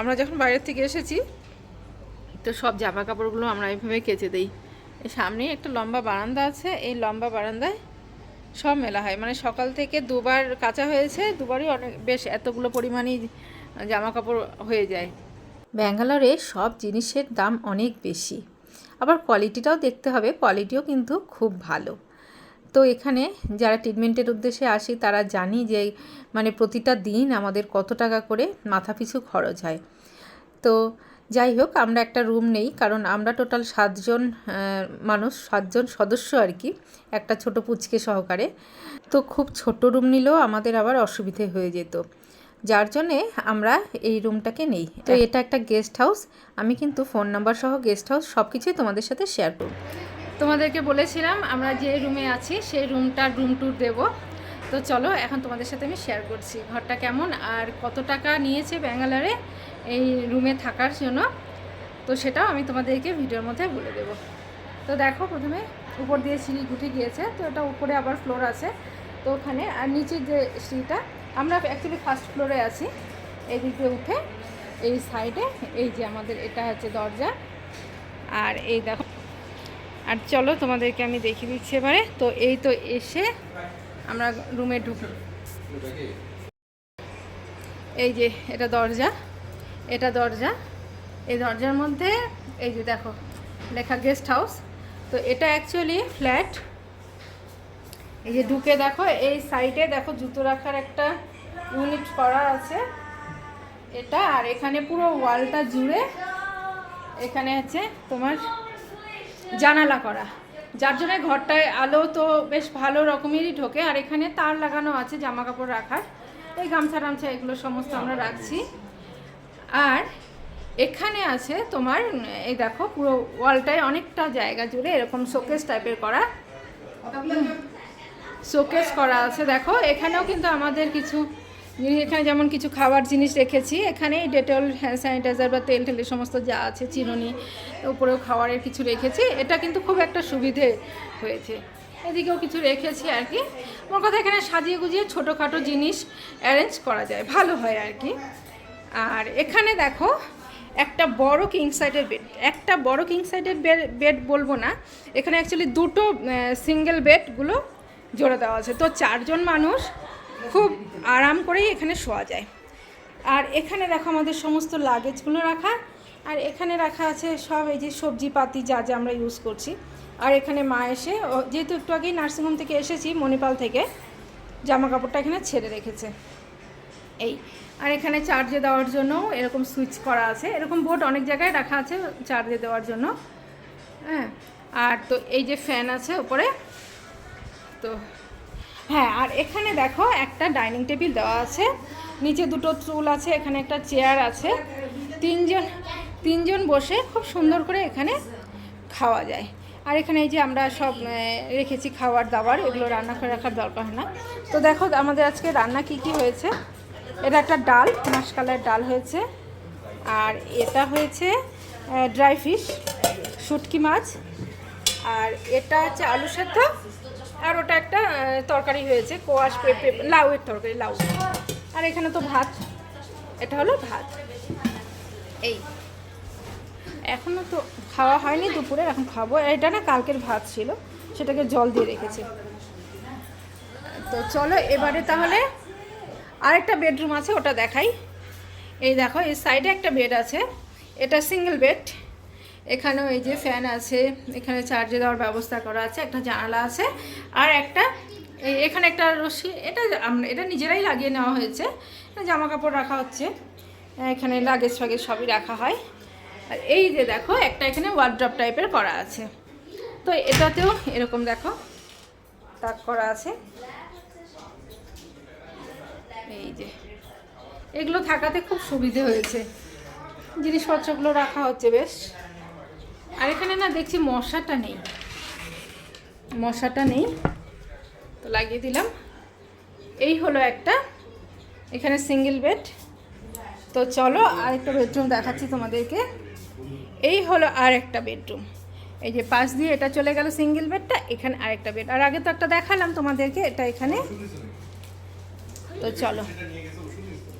আমরা যখন বাইরের থেকে এসেছি, তো সব জামা কাপড়গুলো আমরা এইভাবে কেচে দিই। এই সামনেই একটা লম্বা বারান্দা আছে, এই লম্বা বারান্দায় সব মেলা হয়। মানে সকাল থেকে দুবার কাঁচা হয়েছে, দুবারই অনেক, বেশ এতগুলো পরিমাণই জামা কাপড় হয়ে যায়। ব্যাঙ্গালোরে সব জিনিসের দাম অনেক বেশি। আবার কোয়ালিটিটাও দেখতে হবে, কোয়ালিটিও কিন্তু খুব ভালো। তো এখানে যারা ট্রিটমেন্টের উদ্দেশ্যে আসি, তারা জানি যে মানে প্রতিটা দিন আমাদের কত টাকা করে মাথাপিছু খরচ হয়। তো যাই হোক আমরা একটা রুম নেই কারণ আমরা টোটাল সাতজন মানুষ সাতজন সদস্য আর কি একটা ছোট পুচকে সহকারে। তো খুব ছোট রুম নিলেও আমাদের আবার অসুবিধে হয়ে যেত। যার জন্যে আমরা এই রুমটাকে নেই। তো এটা একটা গেস্ট হাউস আমি কিন্তু ফোন নাম্বার সহ গেস্ট হাউস সব কিছুই তোমাদের সাথে শেয়ার করব। তোমাদেরকে বলেছিলাম আমরা যে রুমে আছি সেই রুমটার রুম ট্যুর দেব। তো চলো এখন তোমাদের সাথে আমি শেয়ার করছি। ঘরটা কেমন আর কত টাকা নিয়েছে ব্যাঙ্গালোরে? এই রুমে থাকার জন্য। তো সেটাও আমি তোমাদেরকে ভিডিওর মধ্যে বলে দেব। তো দেখো প্রথমে উপর দিয়ে সিঁড়ি গুটি গিয়েছে, তো এটা উপরে আবার ফ্লোর আছে। তো ওখানে আর নিচের যে সিঁড়িটা, আমরা অ্যাকচুয়ালি ফার্স্ট ফ্লোরে আছি। এই দিক উঠে এই সাইডে এই যে আমাদের এটা হচ্ছে দরজা। আর এই দেখো, আর চলো তোমাদেরকে আমি দেখিয়ে দিচ্ছি এবারে। তো এই তো এসে আমরা রুমে ঢুকি এই যে এটা দরজা। এটা দরজা। এই দরজার মধ্যে, এই যে দেখো, লেখা গেস্ট হাউস তো এটা অ্যাকচুয়ালি ফ্ল্যাট এই যে ঢুকে দেখো, এই সাইডে দেখো জুতো রাখার একটা ইউনিট করা আছে। এটা, আর এখানে পুরো ওয়ালটা জুড়ে এখানে আছে তোমার জানালা করা। যার জন্য ঘরটায় আলো তো বেশ ভালো রকমেরই ঢোকে, আর এখানে তার লাগানো আছে জামা কাপড় রাখার। এই গামছা টামছা এগুলো সমস্ত আমরা রাখছি। আর এখানে আছে তোমার, এই দেখো, পুরো ওয়ালটায় অনেকটা জায়গা জুড়ে এরকম শোকেস টাইপের করা। শোকেস করা আছে, দেখো। এখানেও কিন্তু আমাদের কিছু জিনিস এখানে যেমন কিছু খাবার জিনিস রেখেছি। এখানে ডেটল হ্যান্ড স্যানিটাইজার বা তেল টেল সমস্ত যা আছে, চিরুনি, উপরেও খাবারের কিছু রেখেছি। এটা কিন্তু খুব একটা সুবিধে হয়েছে। এদিকেও কিছু রেখেছি আর কি। মোট কথা এখানে সাজিয়ে গুজিয়ে ছোটোখাটো জিনিস অ্যারেঞ্জ করা যায়। ভালো হয় আর কি। আর এখানে দেখো, একটা বড় কিং সাইডের বেড একটা বড় কিং সাইডের বেড বলব না, এখানে অ্যাকচুয়ালি দুটো সিঙ্গেল বেডগুলো জোড়া দেওয়া আছে। তো চারজন মানুষ খুব আরাম করেই এখানে শোয়া যায়। আর এখানে দেখো আমাদের সমস্ত লাগেজগুলো রাখা, আর এখানে রাখা আছে সব এই যে সবজি পাতি যা যা আমরা ইউজ করছি। আর এখানে মা এসে যেহেতু একটু আগেই নার্সিংহোম থেকে এসেছি, মণিপাল থেকে জামা কাপড়টা এখানে ছেড়ে রেখেছে। এই। আর এখানে চার্জে দেওয়ার জন্য এরকম সুইচ করা আছে। এরকম বোর্ড অনেক জায়গায় রাখা আছে চার্জে দেওয়ার জন্য। হ্যাঁ আর তো এই যে ফ্যান আছে উপরে, তো হ্যাঁ আর এখানে দেখো একটা ডাইনিং টেবিল দেওয়া আছে। নিচে দুটো চুল আছে, এখানে একটা চেয়ার আছে। তিনজন তিনজন বসে খুব সুন্দর করে এখানে খাওয়া যায়। আর এখানে এই যে আমরা সব রেখেছি খাবার দাবার এগুলো রান্না করে রাখার দরকার হয় না। তো দেখো আমাদের আজকে রান্না কি কি হয়েছে? এটা একটা ডাল মাসকালের ডাল হয়েছে। আর এটা হয়েছে ড্রাই ফিশ শুটকি মাছ। আর এটা হচ্ছে আলু সেদ্ধ, আর ওটা একটা তরকারি হয়েছে, কোয়াশ পেঁপে লাউয়ের তরকারি, লাউ। আর এখানে তো ভাত, এটা হলো ভাত। এই এখনও তো খাওয়া হয়নি দুপুরে, এখন খাব। এটা না কালকের ভাত ছিল, সেটাকে জল দিয়ে রেখেছি। তো চলো, এবারে তাহলে আরেকটা বেডরুম আছে, ওটা দেখাই। এই দেখো, এই সাইডে একটা বেড আছে। এটা সিঙ্গেল বেড এখানেও এই যে ফ্যান আছে, এখানে চার্জে দেওয়ার ব্যবস্থা করা আছে, একটা জানালা আছে, আর একটা এখানে একটা রশি, এটা এটা নিজেরাই লাগিয়ে নেওয়া হয়েছে। জামা কাপড় রাখা হচ্ছে। এখানে লাগেজ ফাগেজ সবই রাখা হয়। আর এই যে দেখো, একটা এখানে ওয়ার্ড্রপ টাইপের করা আছে। তো এটাতেও এরকম দেখো, তাক করা আছে। এই যে। এগুলো থাকাতে খুব সুবিধে হয়েছে। জিনিসপত্রগুলো রাখা হচ্ছে বেশ। আর এখানে না দেখছি মশাটা নেই। মশাটা নেই। তো লাগিয়ে দিলাম। এই হলো একটা। এখানে সিঙ্গেল বেড তো চলো আরেকটা বেডরুম দেখাচ্ছি তোমাদেরকে। এই হলো আর একটা বেডরুম এই যে পাশ দিয়ে এটা চলে গেল সিঙ্গেল বেডটা এখানে আরেকটা বেড আর আগে তো একটা দেখালাম তোমাদেরকে, এটা এখানে তো চলো।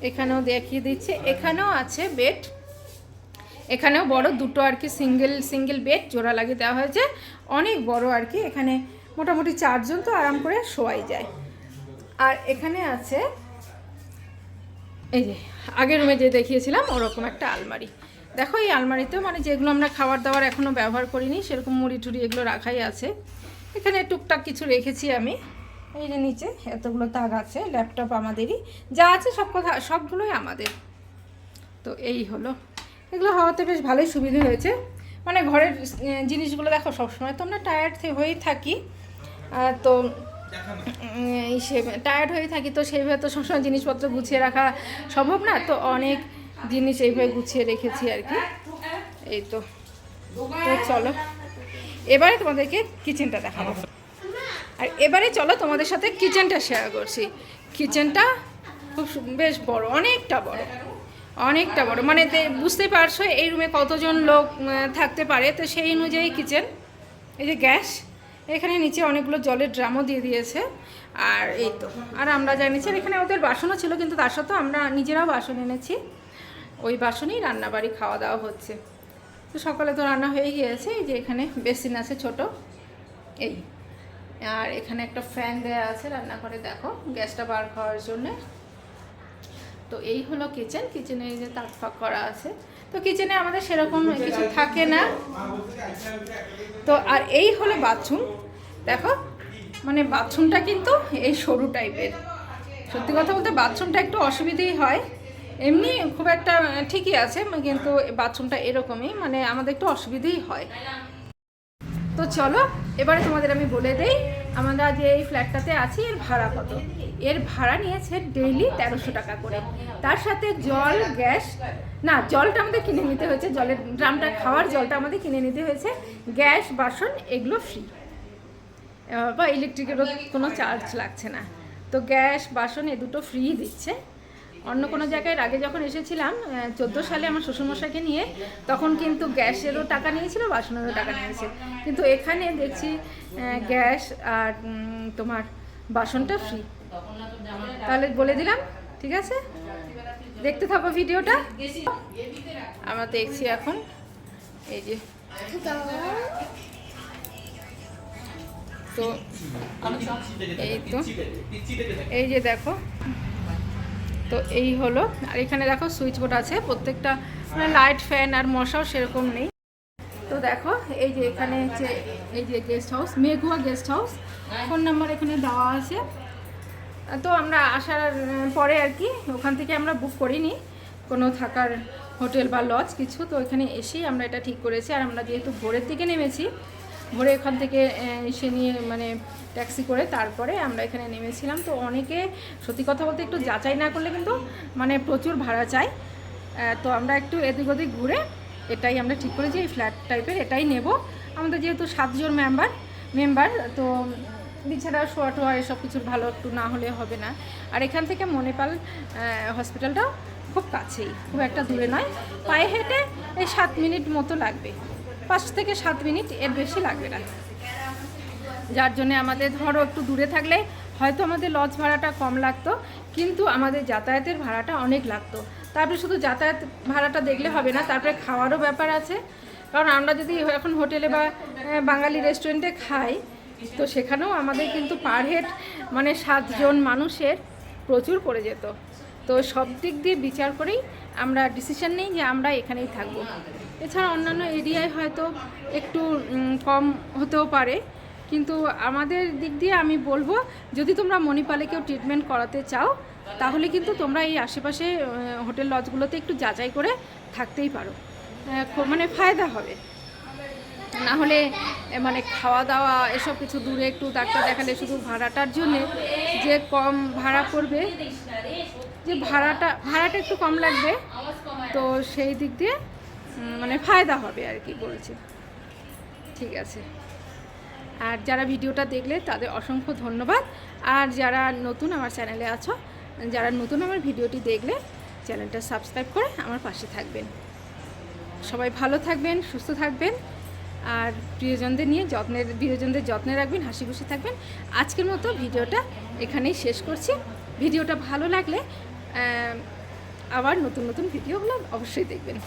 এখানেও দেখিয়ে দিচ্ছে। এখানেও আছে বেড এখানেও বড় দুটো আর কি সিঙ্গেল সিঙ্গেল বেড জোড়া লাগিয়ে দেওয়া হয়েছে। অনেক বড় আর কি। এখানে মোটামুটি চারজন তো আরাম করে শোয়াই যায়। আর এখানে আছে, এই যে আগের রুমে যে দেখিয়েছিলাম, ওরকম একটা আলমারি। দেখো এই আলমারিতেও মানে যেগুলো আমরা খাবার দাবার এখনও ব্যবহার করিনি, সেরকম মুড়ি টুড়ি এগুলো রাখাই আছে। এখানে টুকটাক কিছু রেখেছি আমি। এই যে নিচে এতগুলো তাগ আছে ল্যাপটপ আমাদেরই, যা আছে সব কথা, সবগুলোই আমাদের। তো এই হলো। এগুলো হওয়াতে বেশ ভালোই সুবিধে হয়েছে। মানে ঘরের জিনিসগুলো দেখো, সবসময় তো আমরা টায়ার্ড হয়েই থাকি। তো টায়ার্ড হয়ে থাকি, তো সেইভাবে তো সবসময় জিনিসপত্র গুছিয়ে রাখা সম্ভব না। তো অনেক জিনিস এইভাবে গুছিয়ে রেখেছি আর কি। এই তো চলো। এবারে তোমাদেরকে কিচেনটা দেখাবো। আর এবারে চলো তোমাদের সাথে কিচেনটা শেয়ার করছি। কিচেনটা খুব বেশ বড়, অনেকটা বড়। অনেকটা বড়। মানে তে- বুঝতেই পারছ, এই রুমে কতজন লোক থাকতে পারে। তো সেই অনুযায়ী কিচেন। এই যে গ্যাস, এখানে নিচে অনেকগুলো জলের ড্রামও দিয়ে দিয়েছে। আর এই তো, আর আমরা জানিছি আর এখানে ওদের বাসনও ছিল, কিন্তু তার সত্ত্বেও আমরা নিজেরাও বাসন এনেছি। ওই বাসনেই রান্নাবাড়ি খাওয়া দাওয়া হচ্ছে। তো সকালে তো রান্না হয়ে গিয়েছে, এই যে এখানে বেসিন আছে ছোট। এই। আর এখানে একটা ফ্যান দেওয়া আছে রান্নাঘরে দেখো গ্যাসটা বার খাওয়ার জন্য। তো এই হলো কিচেন কিচেনে এই যে তাক ফাক করা আছে। তো কিচেনে আমাদের সেরকম কিছু থাকে না। তো আর এই হলো বাথরুম দেখো মানে বাথরুমটা কিন্তু এই সরু টাইপের সত্যি কথা বলতে বাথরুমটা একটু অসুবিধেই হয়। এমনি খুব একটা ঠিকই আছে কিন্তু বাথরুমটা এরকমই মানে আমাদের একটু অসুবিধেই হয়। তো চলো, এবারে তোমাদের আমি বলে দেই, আমরা যে এই ফ্ল্যাটটাতে আছি, এর ভাড়া কত? এর ভাড়া নিয়েছে ডেইলি তেরোশো টাকা করে। তার সাথে জল, গ্যাস, না, জলটা আমাদের কিনে নিতে হয়েছে, জলের ড্রামটা খাওয়ার জলটা আমাদের কিনে নিতে হয়েছে। গ্যাস, বাসন, এগুলো ফ্রি বা ইলেকট্রিকেরও কোনো চার্জ লাগছে না। তো গ্যাস, বাসন, এ দুটো ফ্রি দিচ্ছে। অন্য কোনো জায়গায় আগে যখন এসেছিলাম চোদ্দ সালে আমার শ্বশুরমশাইকে নিয়ে, তখন কিন্তু গ্যাসেরও টাকা নিয়েছিল, বাসনেরও টাকা নিয়েছে কিন্তু এখানে দেখছি গ্যাস আর তোমার বাসনটা ফ্রি তাহলে বলে দিলাম, ঠিক আছে? দেখতে থাকো ভিডিওটা। আমরা দেখছি এখন, এই যে। তো, এই তো, এই যে দেখো। তো এই হলো। আর এখানে দেখো সুইচ বোর্ড আছে। প্রত্যেকটা মানে লাইট ফ্যান আর মশাও সেরকম নেই। তো দেখো, এই যে এখানে যে এই যে guest house Meghua guest house phone number এখানে দেওয়া আছে। তো আমরা আসার পরে আর কি, ওখান থেকে আমরা বুক করিনি। কোনো থাকার হোটেল বা লজ কিছু। তো এখানে এসেই আমরা এটা ঠিক করেছি। আর আমরা যেহেতু ভোরের দিকে নেমেছি ভোরে এখান থেকে এসে নিয়ে মানে ট্যাক্সি করে তারপরে আমরা এখানে নেমেছিলাম। তো অনেকে সত্যি কথা বলতে একটু যাচাই না করলে কিন্তু মানে প্রচুর ভাড়া চাই। তো আমরা একটু এদিক ওদিক ঘুরে এটাই আমরা ঠিক করেছি, এই ফ্ল্যাট টাইপের এটাই নেব। আমাদের যেহেতু সাতজন মেম্বার মেম্বার তো বিছানা, শোয়া টোয়া এসব কিছুর ভালো একটু না হলে হবে না। আর এখান থেকে মণিপাল হসপিটালটাও খুব কাছেই, খুব একটা দূরে নয়। পায়ে হেঁটে এই সাত মিনিট মতো লাগবে। পাঁচ থেকে সাত মিনিট এর বেশি লাগবে না। যার জন্য আমাদের ধরো একটু দূরে থাকলে হয়তো আমাদের লজ ভাড়াটা কম লাগতো, কিন্তু আমাদের যাতায়াতের ভাড়াটা অনেক লাগতো। তারপরে শুধু যাতায়াত ভাড়াটা দেখলে হবে না, তারপরে খাওয়ারও ব্যাপার আছে। কারণ আমরা যদি এখন হোটেলে বা বাঙালি রেস্টুরেন্টে খাই, তো সেখানেও আমাদের কিন্তু পার হেড মানে সাতজন মানুষের প্রচুর পড়ে যেত। তো সব দিক দিয়ে বিচার করেই আমরা ডিসিশন নিই যে আমরা এখানেই থাকব। এছাড়া অন্যান্য এরিয়ায় হয়তো একটু কম হতেও পারে। কিন্তু আমাদের দিক দিয়ে আমি বলব, যদি তোমরা মণিপালে কেউ ট্রিটমেন্ট করাতে চাও, তাহলে কিন্তু তোমরা এই আশেপাশে হোটেল লজগুলোতে একটু যাচাই করে থাকতেই পারো। মানে ফায়দা হবে। না হলে মানে খাওয়া দাওয়া এসব কিছু দূরে একটু ডাক্তার দেখালে শুধু ভাড়াটার জন্যে যে কম ভাড়া পড়বে, যে ভাড়াটা ভাড়াটা একটু কম লাগবে, তো সেই দিক দিয়ে মানে ফায়দা হবে আর কি বলছি। ঠিক আছে। আর যারা ভিডিওটা দেখলে তাদের অসংখ্য ধন্যবাদ। আর যারা নতুন আমার চ্যানেলে আছো, যারা নতুন আমার ভিডিওটি দেখলে চ্যানেলটা সাবস্ক্রাইব করে আমার পাশে থাকবেন। সবাই ভালো থাকবেন, সুস্থ থাকবেন। আর প্রিয়জনদের নিয়ে যত্নের, প্রিয়জনদের যত্নে রাখবেন, হাসি খুশি থাকবেন। আজকের মতো ভিডিওটা এখানেই শেষ করছি। ভিডিওটা ভালো লাগলে আবার নতুন নতুন ভিডিওগুলো অবশ্যই দেখবেন।